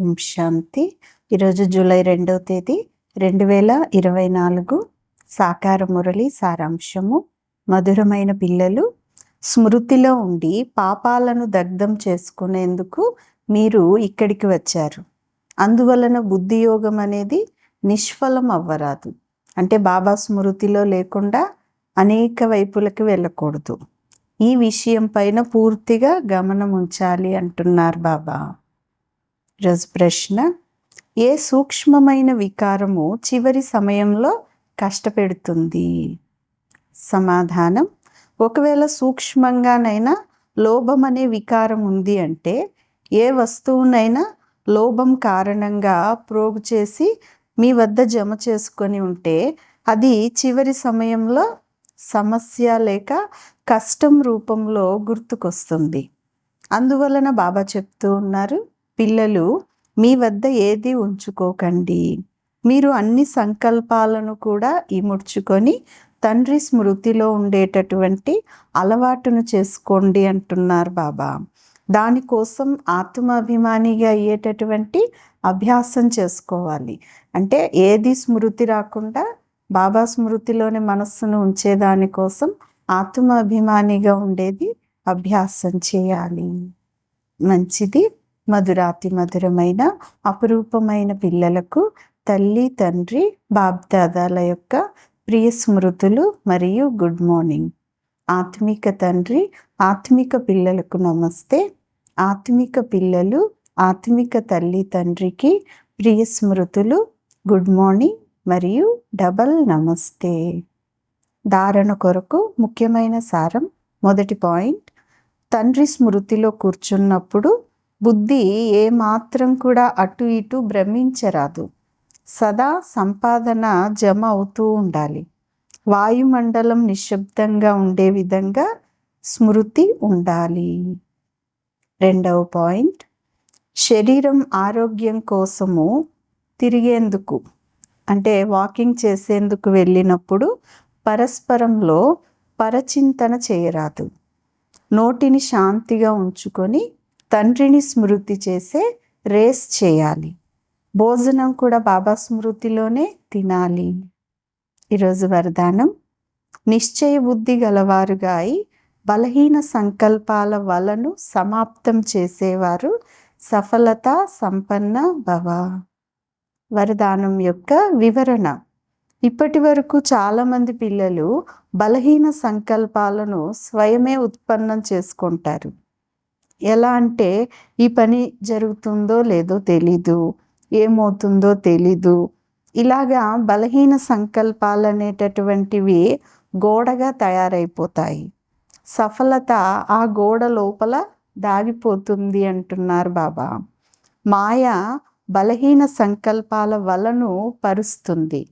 ఓం శాంతి. ఈరోజు జూలై రెండవ తేదీ రెండు వేల ఇరవై నాలుగు. సాకార మురళి సారాంశము. మధురమైన పిల్లలు స్మృతిలో ఉండి పాపాలను దగ్ధం చేసుకునేందుకు మీరు ఇక్కడికి వచ్చారు. అందువలన బుద్ధి యోగం అనేది నిష్ఫలం అవ్వరాదు. అంటే బాబా స్మృతిలో లేకుండా అనేక వైపులకు వెళ్ళకూడదు. ఈ విషయం పైన పూర్తిగా గమనం ఉంచాలి అంటున్నారు బాబా. ప్రశ్న ఏ సూక్ష్మమైన వికారము చివరి సమయంలో కష్టపెడుతుంది? సమాధానం ఒకవేళ సూక్ష్మంగానైనా లోభం అనే వికారం ఉంది అంటే ఏ వస్తువునైనా లోభం కారణంగా ప్రోగు చేసి మీ వద్ద జమ చేసుకొని ఉంటే అది చివరి సమయంలో సమస్య లేక కష్టం రూపంలో గుర్తుకొస్తుంది. అందువలన బాబా చెప్తూ ఉన్నారు పిల్లలు మీ వద్ద ఏది ఉంచుకోకండి. మీరు అన్ని సంకల్పాలను కూడా ఇముడ్చుకొని తండ్రి స్మృతిలో ఉండేటటువంటి అలవాటును చేసుకోండి అంటున్నారు బాబా. దానికోసం ఆత్మాభిమానిగా అయ్యేటటువంటి అభ్యాసం చేసుకోవాలి. అంటే ఏది స్మృతి రాకుండా బాబా స్మృతిలోని మనస్సును ఉంచేదానికోసం ఆత్మాభిమానిగా ఉండేది అభ్యాసం చేయాలి. మంచిది. మధురాతి మధురమైన అపురూపమైన పిల్లలకు తల్లి తండ్రి బాబ్దాదాల యొక్క ప్రియ స్మృతులు మరియు గుడ్ మార్నింగ్. ఆత్మిక తండ్రి ఆత్మిక పిల్లలకు నమస్తే. ఆత్మిక పిల్లలు ఆత్మిక తల్లి తండ్రికి ప్రియ స్మృతులు గుడ్ మార్నింగ్ మరియు డబల్ నమస్తే. ధారణ కొరకు ముఖ్యమైన సారం మొదటి పాయింట్ తండ్రి స్మృతిలో కూర్చున్నప్పుడు బుద్ధి ఏమాత్రం కూడా అటు ఇటు భ్రమించరాదు. సదా సంపాదన జమ అవుతూ ఉండాలి. వాయుమండలం నిశ్శబ్దంగా ఉండే విధంగా స్మృతి ఉండాలి. రెండవ పాయింట్. శరీరం ఆరోగ్యం కోసము తిరిగేందుకు అంటే వాకింగ్ చేసేందుకు వెళ్ళినప్పుడు పరస్పరంలో పరచింతన చేయరాదు. నోటిని శాంతిగా ఉంచుకొని తండ్రిని స్మృతి చేసే రేస్ చేయాలి. భోజనం కూడా బాబా స్మృతిలోనే తినాలి. ఈరోజు వరదానం. నిశ్చయ బుద్ధి గలవారుగా అయి బలహీన సంకల్పాల వలను సమాప్తం చేసేవారు సఫలత సంపన్న భవ. వరదానం యొక్క వివరణ. ఇప్పటి వరకు చాలామంది పిల్లలు బలహీన సంకల్పాలను స్వయమే ఉత్పన్నం చేసుకుంటారు. ఎలా అంటే ఈ పని జరుగుతుందో లేదో తెలీదు ఏమవుతుందో తెలీదు. ఇలాగా బలహీన సంకల్పాలు అనేటటువంటివి గోడగా తయారైపోతాయి. సఫలత ఆ గోడ లోపల దాగిపోతుంది అంటున్నారు బాబా. మాయ బలహీన సంకల్పాల వలను పరుస్తుంది.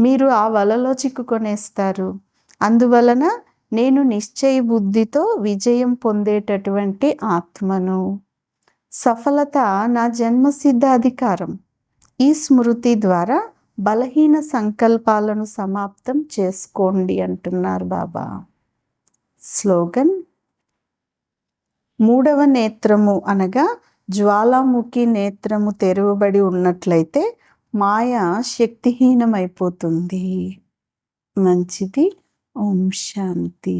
మీరు ఆ వలలో చిక్కుకొనేస్తారు. అందువలన నేను నిశ్చయ బుద్ధితో విజయం పొందేటటువంటి ఆత్మను. సఫలత నా జన్మసిద్ధ అధికారం ఈ స్మృతి ద్వారా బలహీన సంకల్పాలను సమాప్తం చేసుకోండి అంటున్నారు బాబా. స్లోగన్. మూడవ నేత్రము అనగా జ్వాలాముఖి నేత్రము తెరవబడి ఉన్నట్లయితే మాయ శక్తిహీనమైపోతుంది. మంచిది. ఓం శాంతి